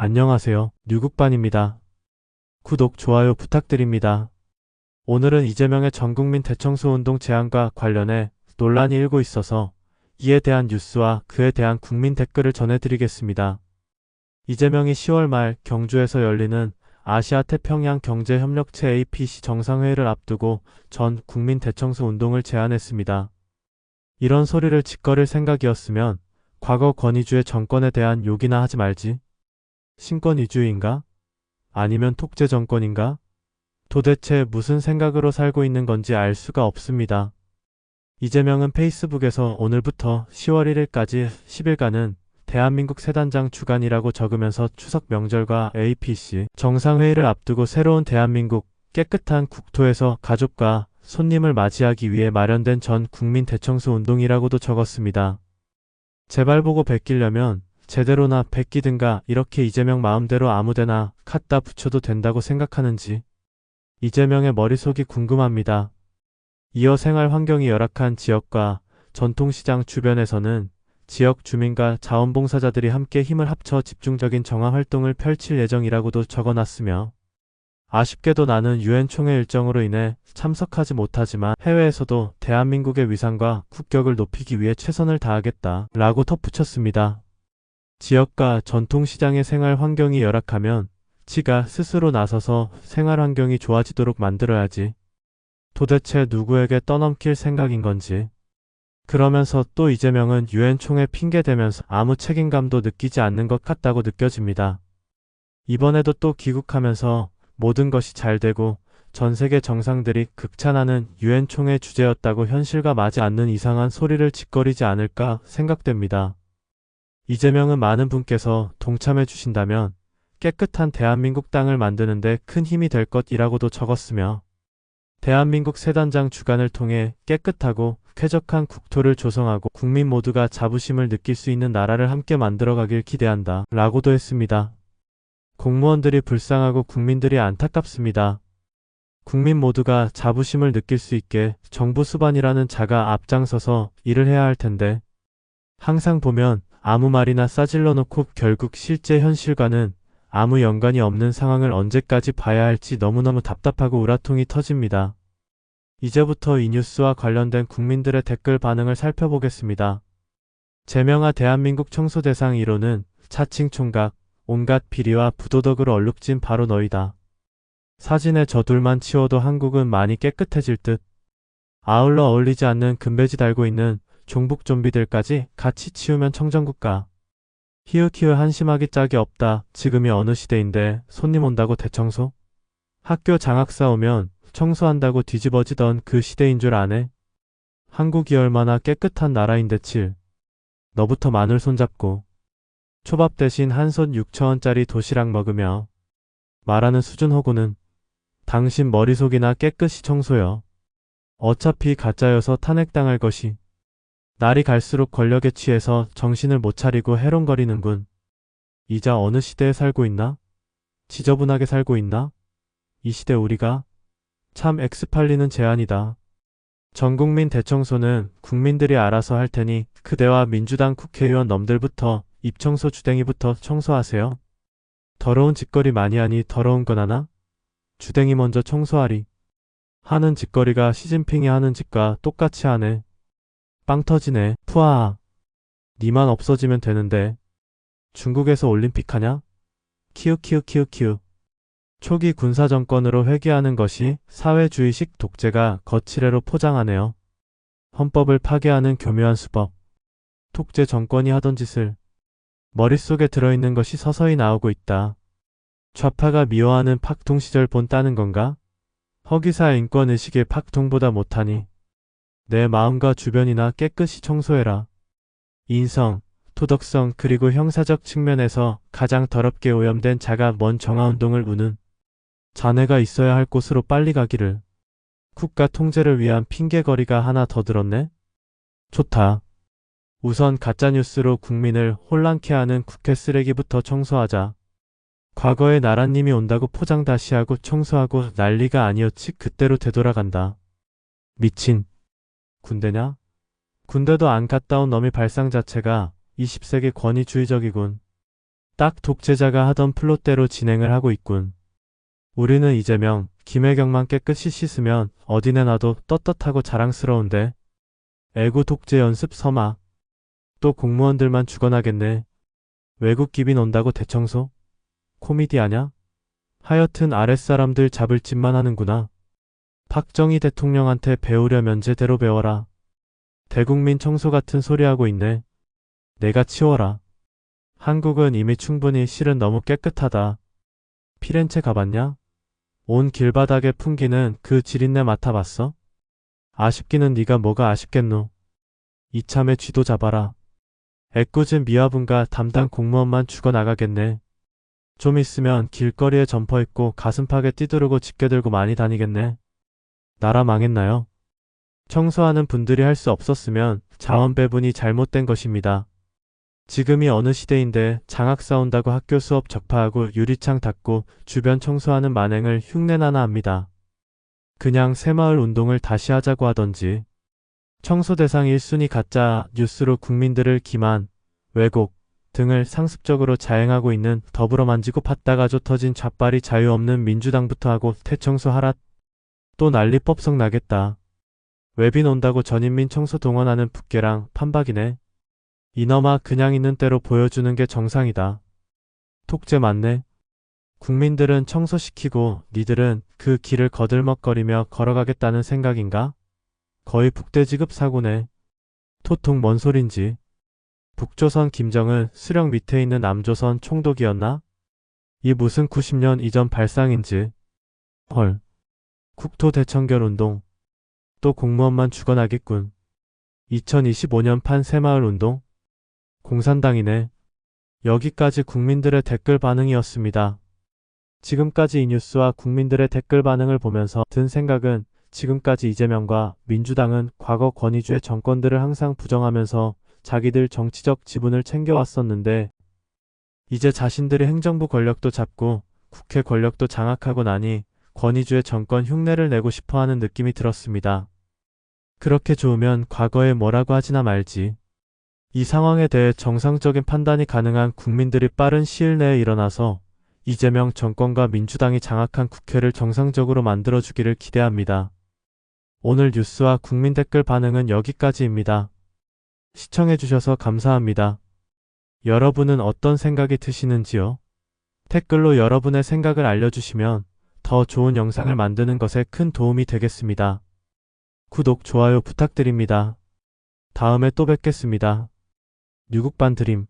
안녕하세요. 뉴국반입니다. 구독, 좋아요 부탁드립니다. 오늘은 이재명의 전국민 대청소 운동 제안과 관련해 논란이 일고 있어서 이에 대한 뉴스와 그에 대한 국민 댓글을 전해드리겠습니다. 이재명이 10월 말 경주에서 열리는 아시아 태평양 경제협력체 APC 정상회의를 앞두고 전 국민 대청소 운동을 제안했습니다. 이런 소리를 짓거릴 생각이었으면 과거 권위주의 정권에 대한 욕이나 하지 말지. 신권 위주인가? 아니면 독재 정권인가? 도대체 무슨 생각으로 살고 있는 건지 알 수가 없습니다. 이재명은 페이스북에서 오늘부터 10월 1일까지 10일간은 대한민국 세단장 주간이라고 적으면서 추석 명절과 APC 정상회의를 앞두고 새로운 대한민국 깨끗한 국토에서 가족과 손님을 맞이하기 위해 마련된 전 국민 대청소 운동이라고도 적었습니다. 제발 보고 베끼려면 제대로나 베끼든가 이렇게 이재명 마음대로 아무데나 갖다 붙여도 된다고 생각하는지 이재명의 머릿속이 궁금합니다. 이어 생활 환경이 열악한 지역과 전통시장 주변에서는 지역 주민과 자원봉사자들이 함께 힘을 합쳐 집중적인 정화 활동을 펼칠 예정이라고도 적어놨으며 아쉽게도 나는 유엔 총회 일정으로 인해 참석하지 못하지만 해외에서도 대한민국의 위상과 국격을 높이기 위해 최선을 다하겠다 라고 덧붙였습니다. 지역과 전통시장의 생활 환경이 열악하면 지가 스스로 나서서 생활 환경이 좋아지도록 만들어야지. 도대체 누구에게 떠넘길 생각인 건지. 그러면서 또 이재명은 유엔 총회 핑계대면서 아무 책임감도 느끼지 않는 것 같다고 느껴집니다. 이번에도 또 귀국하면서 모든 것이 잘 되고 전 세계 정상들이 극찬하는 유엔 총회 주제였다고 현실과 맞지 않는 이상한 소리를 짓거리지 않을까 생각됩니다. 이재명은 많은 분께서 동참해 주신다면 깨끗한 대한민국 땅을 만드는데 큰 힘이 될 것이라고도 적었으며 대한민국 세단장 주간을 통해 깨끗하고 쾌적한 국토를 조성하고 국민 모두가 자부심을 느낄 수 있는 나라를 함께 만들어가길 기대한다 라고도 했습니다. 공무원들이 불쌍하고 국민들이 안타깝습니다. 국민 모두가 자부심을 느낄 수 있게 정부 수반이라는 자가 앞장서서 일을 해야 할 텐데 항상 보면 아무 말이나 싸질러 놓고 결국 실제 현실과는 아무 연관이 없는 상황을 언제까지 봐야 할지 너무너무 답답하고 우라통이 터집니다. 이제부터 이 뉴스와 관련된 국민들의 댓글 반응을 살펴보겠습니다. 제명아 대한민국 청소 대상 1호는 차칭 총각, 온갖 비리와 부도덕으로 얼룩진 바로 너희다. 사진에 저 둘만 치워도 한국은 많이 깨끗해질 듯. 아울러 어울리지 않는 금배지 달고 있는 종북 좀비들까지 같이 치우면 청정국가. 히읗히읗 한심하기 짝이 없다. 지금이 어느 시대인데 손님 온다고 대청소? 학교 장학사 오면 청소한다고 뒤집어지던 그 시대인 줄 아네? 한국이 얼마나 깨끗한 나라인데 칠. 너부터 마늘 손잡고 초밥 대신 한 손 6천원짜리 도시락 먹으며 말하는 수준호구는 당신 머릿속이나 깨끗이 청소여. 어차피 가짜여서 탄핵당할 것이. 날이 갈수록 권력에 취해서 정신을 못 차리고 해롱거리는군. 이자 어느 시대에 살고 있나? 지저분하게 살고 있나? 이 시대 우리가? 참 엑스팔리는 제안이다. 전국민 대청소는 국민들이 알아서 할 테니 그대와 민주당 국회의원 넘들부터 입청소 주댕이부터 청소하세요. 더러운 짓거리 많이 하니 더러운 건 하나? 주댕이 먼저 청소하리. 하는 짓거리가 시진핑이 하는 짓과 똑같이 하네. 빵 터지네. 푸아. 니만 없어지면 되는데. 중국에서 올림픽 하냐? 키읔키읔키읔키읔. 초기 군사정권으로 회귀하는 것이 사회주의식 독재가 거칠애로 포장하네요. 헌법을 파괴하는 교묘한 수법. 독재 정권이 하던 짓을 머릿속에 들어있는 것이 서서히 나오고 있다. 좌파가 미워하는 팍통 시절 본 따는 건가? 허기사 인권의식의 팍통보다 못하니 내 마음과 주변이나 깨끗이 청소해라. 인성, 도덕성 그리고 형사적 측면에서 가장 더럽게 오염된 자가 먼 정화운동을 우는 자네가 있어야 할 곳으로 빨리 가기를. 국가 통제를 위한 핑계거리가 하나 더 들었네? 좋다. 우선 가짜뉴스로 국민을 혼란케 하는 국회 쓰레기부터 청소하자. 과거에 나라님이 온다고 포장 다시 하고 청소하고 난리가 아니었지 그때로 되돌아간다. 미친. 군대냐? 군대도 안 갔다 온 놈이 발상 자체가 20세기 권위주의적이군. 딱 독재자가 하던 플롯대로 진행을 하고 있군. 우리는 이재명, 김혜경만 깨끗이 씻으면 어디 내 놔도 떳떳하고 자랑스러운데. 애구 독재 연습 서막. 또 공무원들만 죽어나겠네. 외국 기빈 온다고 대청소? 코미디 아냐? 하여튼 아랫사람들 잡을 짓만 하는구나. 박정희 대통령한테 배우려면 제대로 배워라. 대국민 청소 같은 소리 하고 있네. 내가 치워라. 한국은 이미 충분히 실은 너무 깨끗하다. 피렌체 가봤냐? 온 길바닥에 풍기는 그 지린내 맡아봤어? 아쉽기는 네가 뭐가 아쉽겠노. 이참에 쥐도 잡아라. 애꿎은 미화분과 담당 공무원만 죽어나가겠네. 좀 있으면 길거리에 점퍼 입고 가슴팍에 띠두르고 집게 들고 많이 다니겠네. 나라 망했나요? 청소하는 분들이 할 수 없었으면 자원 배분이 잘못된 것입니다. 지금이 어느 시대인데 장학 싸운다고 학교 수업 적파하고 유리창 닫고 주변 청소하는 만행을 흉내나나 합니다. 그냥 새마을 운동을 다시 하자고 하던지 청소 대상 1순위 가짜 뉴스로 국민들을 기만, 왜곡 등을 상습적으로 자행하고 있는 더불어 만지고 팠다가 조 터진 좌빨이 자유 없는 민주당부터 하고 대청소하라 또 난리 법석 나겠다. 외빈 온다고 전인민 청소 동원하는 북계랑 판박이네. 이너마 그냥 있는 대로 보여주는 게 정상이다. 톡제 맞네. 국민들은 청소시키고 니들은 그 길을 거들먹거리며 걸어가겠다는 생각인가? 거의 북대지급 사고네. 토통 뭔 소린지. 북조선 김정은 수령 밑에 있는 남조선 총독이었나? 이 무슨 90년 이전 발상인지. 헐. 국토 대청결 운동. 또 공무원만 죽어나겠군. 2025년 판 새마을 운동? 공산당이네. 여기까지 국민들의 댓글 반응이었습니다. 지금까지 이 뉴스와 국민들의 댓글 반응을 보면서 든 생각은 지금까지 이재명과 민주당은 과거 권위주의 정권들을 항상 부정하면서 자기들 정치적 지분을 챙겨왔었는데 이제 자신들이 행정부 권력도 잡고 국회 권력도 장악하고 나니 권위주의 정권 흉내를 내고 싶어 하는 느낌이 들었습니다. 그렇게 좋으면 과거에 뭐라고 하지나 말지. 이 상황에 대해 정상적인 판단이 가능한 국민들이 빠른 시일 내에 일어나서 이재명 정권과 민주당이 장악한 국회를 정상적으로 만들어주기를 기대합니다. 오늘 뉴스와 국민 댓글 반응은 여기까지입니다. 시청해주셔서 감사합니다. 여러분은 어떤 생각이 드시는지요? 댓글로 여러분의 생각을 알려주시면 더 좋은 영상을 만드는 것에 큰 도움이 되겠습니다. 구독, 좋아요 부탁드립니다. 다음에 또 뵙겠습니다. 뉴국반 드림